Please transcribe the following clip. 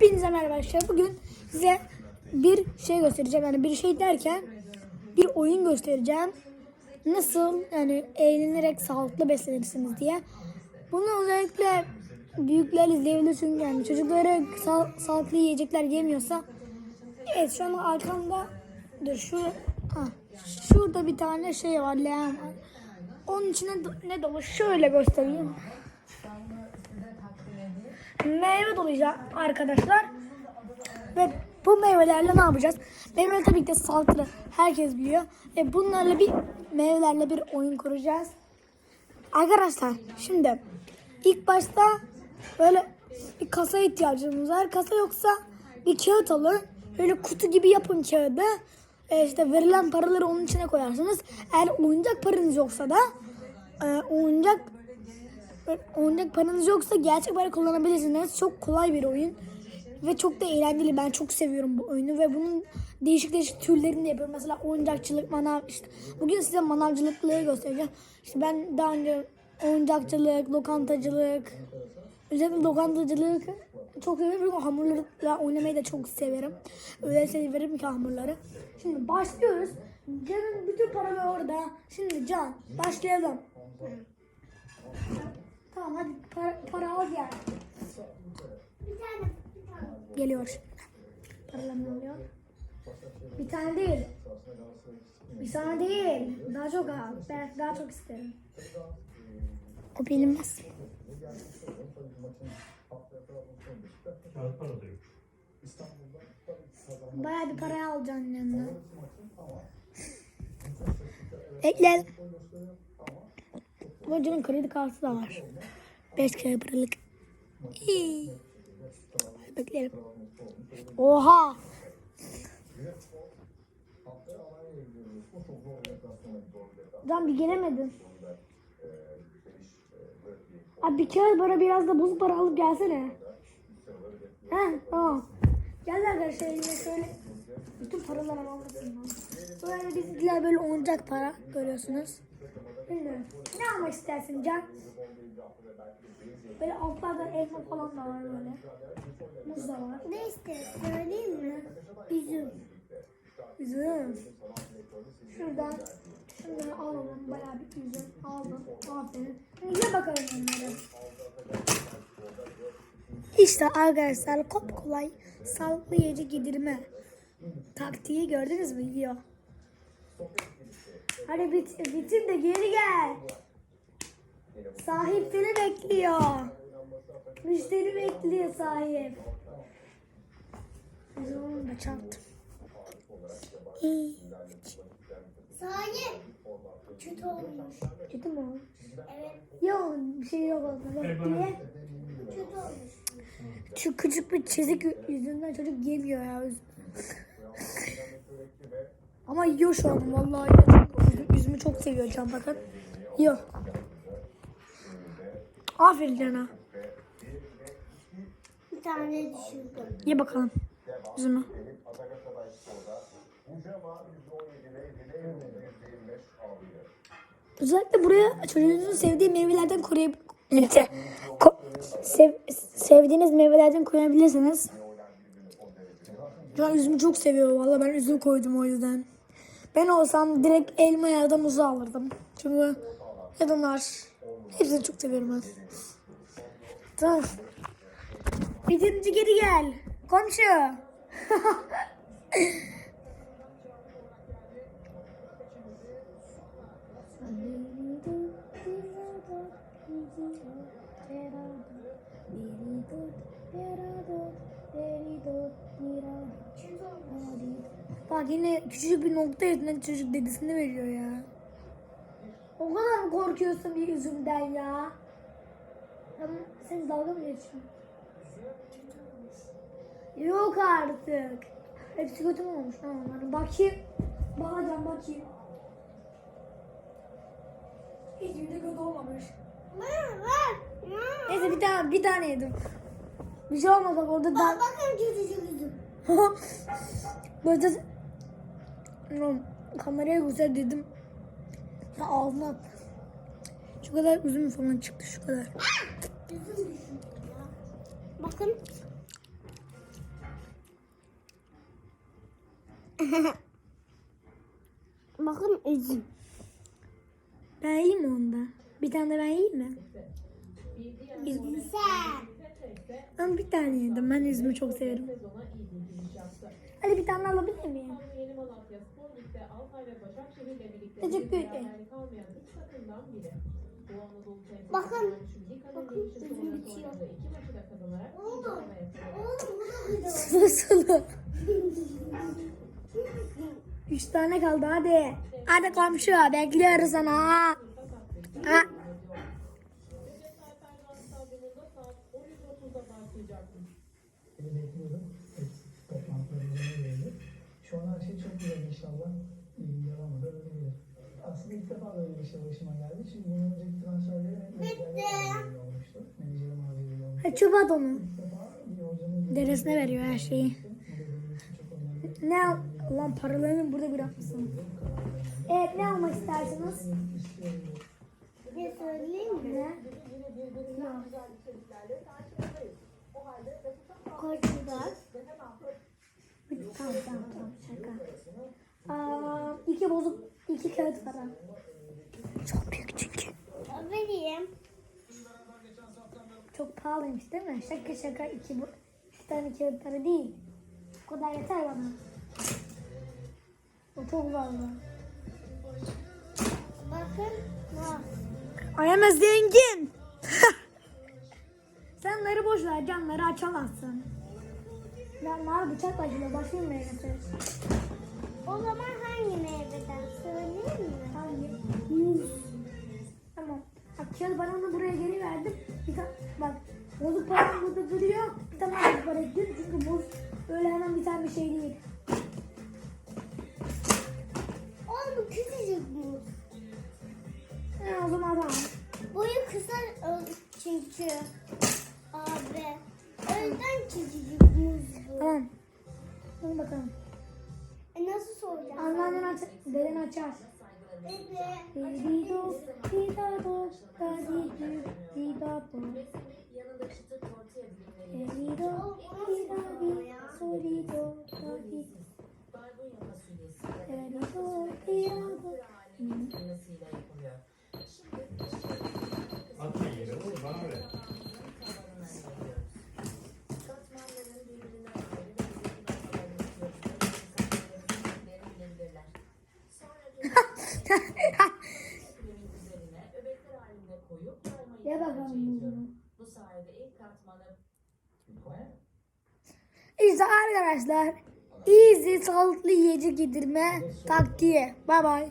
Hepinize merhaba arkadaşlar. Bugün size bir şey göstereceğim. Yani bir şey derken bir oyun göstereceğim. Nasıl yani eğlenerek sağlıklı beslenirsiniz diye. Bunu özellikle büyükler izleyebilir çünkü yani çocukları sağ- sağlıklı yiyecekler yemiyorsa Evet şu an arkamda dur şu ha, şurada bir tane şey var leğen var. Onun içine ne dolu şöyle göstereyim. Meyve dolayacak arkadaşlar. Ve bu meyvelerle ne yapacağız? Meyveler tabii ki de sağlıklı. Herkes biliyor. Ve bunlarla bir meyvelerle bir oyun kuracağız. Arkadaşlar şimdi ilk başta böyle bir kasa ihtiyacımız var. Kasa yoksa bir kağıt alın. Böyle kutu gibi yapın kağıdı. E işte verilen paraları onun içine koyarsınız. Eğer oyuncak paranız yoksa da e, oyuncak oyuncak paranız yoksa gerçek para kullanabilirsiniz. Çok kolay bir oyun. Ve çok da eğlenceli. Ben çok seviyorum bu oyunu ve bunun değişik değişik türlerini de yapıyorum. Mesela oyuncakçılık, manav işte. Bugün size manavcılıkları göstereceğim. İşte ben daha önce oyuncakçılık, lokantacılık, özellikle lokantacılık çok seviyorum. Çünkü hamurlarla oynamayı da çok severim. Öyle severim ki hamurları. Şimdi başlıyoruz. Can'ın bütün paraları orada. Şimdi Can başlayalım. Tamam hadi para, para al gel. Geliyor şimdi. Paralarını alıyor. Bir tane değil. Bir tane değil. Daha çok al. Ben daha çok isterim. O bilinmez. Bayağı bir parayı alacaksın yanına. Ekle. Bu canın kredi kartı da var. 5 kere paralık. İyi. Hadi Bekleyelim. Oha. Can bir gelemedin. Abi bir kere para biraz da buz para alıp gelsene. He tamam. Gel arkadaşlar eline şöyle bütün paraları almasın. Böyle bizimkiler böyle oyuncak para görüyorsunuz. Bilmiyorum. Ne almak istersin Can? Böyle altlarda elma falan da var böyle. Muz da var. Ne istersin söyleyeyim mi? Üzüm. Üzüm. Şuradan şunları alalım. Bayağı bir üzüm aldım. Aferin. Ye bakalım onları. İşte arkadaşlar kop kolay sağlıklı yiyecek yedirme taktiği gördünüz mü? Yiyor. Hadi bit, bitir de geri gel. Sahip seni bekliyor. Müşteri bekliyor sahip. Biz onu da çarptım. Sahip. Kötü olmuş. Kötü mü oldu? Evet. Yok bir şey yok orada. Bak diye. Kötü olmuş. Şu küçük bir çizik yüzünden çocuk yemiyor ya. Ama yiyor şu an vallahi üzümü çok seviyor Can bakın. Yiyor. Aferin Can'a. Bir tane düşürdüm. Ye bakalım üzümü. Özellikle buraya çocuğunuzun sevdiği meyvelerden koruyup ko- sev- sevdiğiniz meyvelerden koyabilirsiniz. Şu an üzümü çok seviyor valla ben üzüm koydum o yüzden. Ben olsam direkt elma ya da muzu alırdım. Çünkü ya. Hepsini çok seviyorum ben. Tamam. Bitince geri gel. Komşu. Bak yine küçücük bir nokta yüzünden çocuk dedesini veriyor ya. O kadar mı korkuyorsun bir üzümden ya? Tamam, sen dalga mı geçiyorsun? Yok artık. Hepsi kötü mü olmuş lan onların? Bakayım. Bakacağım bakayım. Hiçbiri de kötü olmamış. Neyse bir tane bir tane yedim. Bir şey olmaz bak orada da bakın küçücük üzüm. Burada Oğlum, kameraya güzel dedim. Ya ağzına şu kadar üzüm falan çıktı şu kadar. Bakın. Bakın üzüm. Ben yiyeyim onda. Bir tane de ben yiyeyim mi? Üzüm. Ben bir tane yedim. Ben üzümü çok severim. Hadi bir tane alabilir miyim? Teşekkür ederim. Bakın. Bakın üzüm bitiyor. Oğlum. Oğlum Sulu sulu. Üç tane kaldı hadi. Hadi komşu bekliyoruz sana. Şu an her şey çok güzel inşallah. İyi devam da gelir. Aslında ilk defa böyle bir şey başıma geldi. Çünkü bundan önceki transferlerim hep menajerle olmuştu. Menajerim harcıyla olmuştu. Ha, bir hocanın Deresine veriyor her şeyi. Ne al? Ulan paralarını burada bırakmışsın. Evet ne almak istersiniz? Bir söyleyeyim mi? Ne? Korkudan. Tamam tamam tamam şaka. Aa, iki bozuk iki kağıt para. Çok büyük çünkü. Vereyim. Çok pahalıymış değil mi? Şaka şaka iki, bu, iki tane kağıt para değil. O kadar yeter bana. O çok fazla. Bakın. Ayağıma zengin. Sen narı boş ver, canları açamazsın. Ben nar bıçakla açılıyor, başlayayım yönetiyoruz? O zaman hangi meyveden söyleyeyim mi? Hangi? Muz. Tamam. Kağıt ben onu buraya geri verdim. Bir tane, bak bozuk param burada duruyor. Bir tane bozuk para ekliyorum çünkü muz öyle hemen biten bir şey değil. Oğlum küçücük muz. Ha, o zaman tamam. Boyu kısa çünkü. Abi. O yüzden küçücük. Hadi bakalım. E nasıl soracağım? Anneannen aç, deden açar. Dido, Sayede ilk katmanı İşte arkadaşlar. Easy sağlıklı yiyecek yedirme taktiği. Bye bye.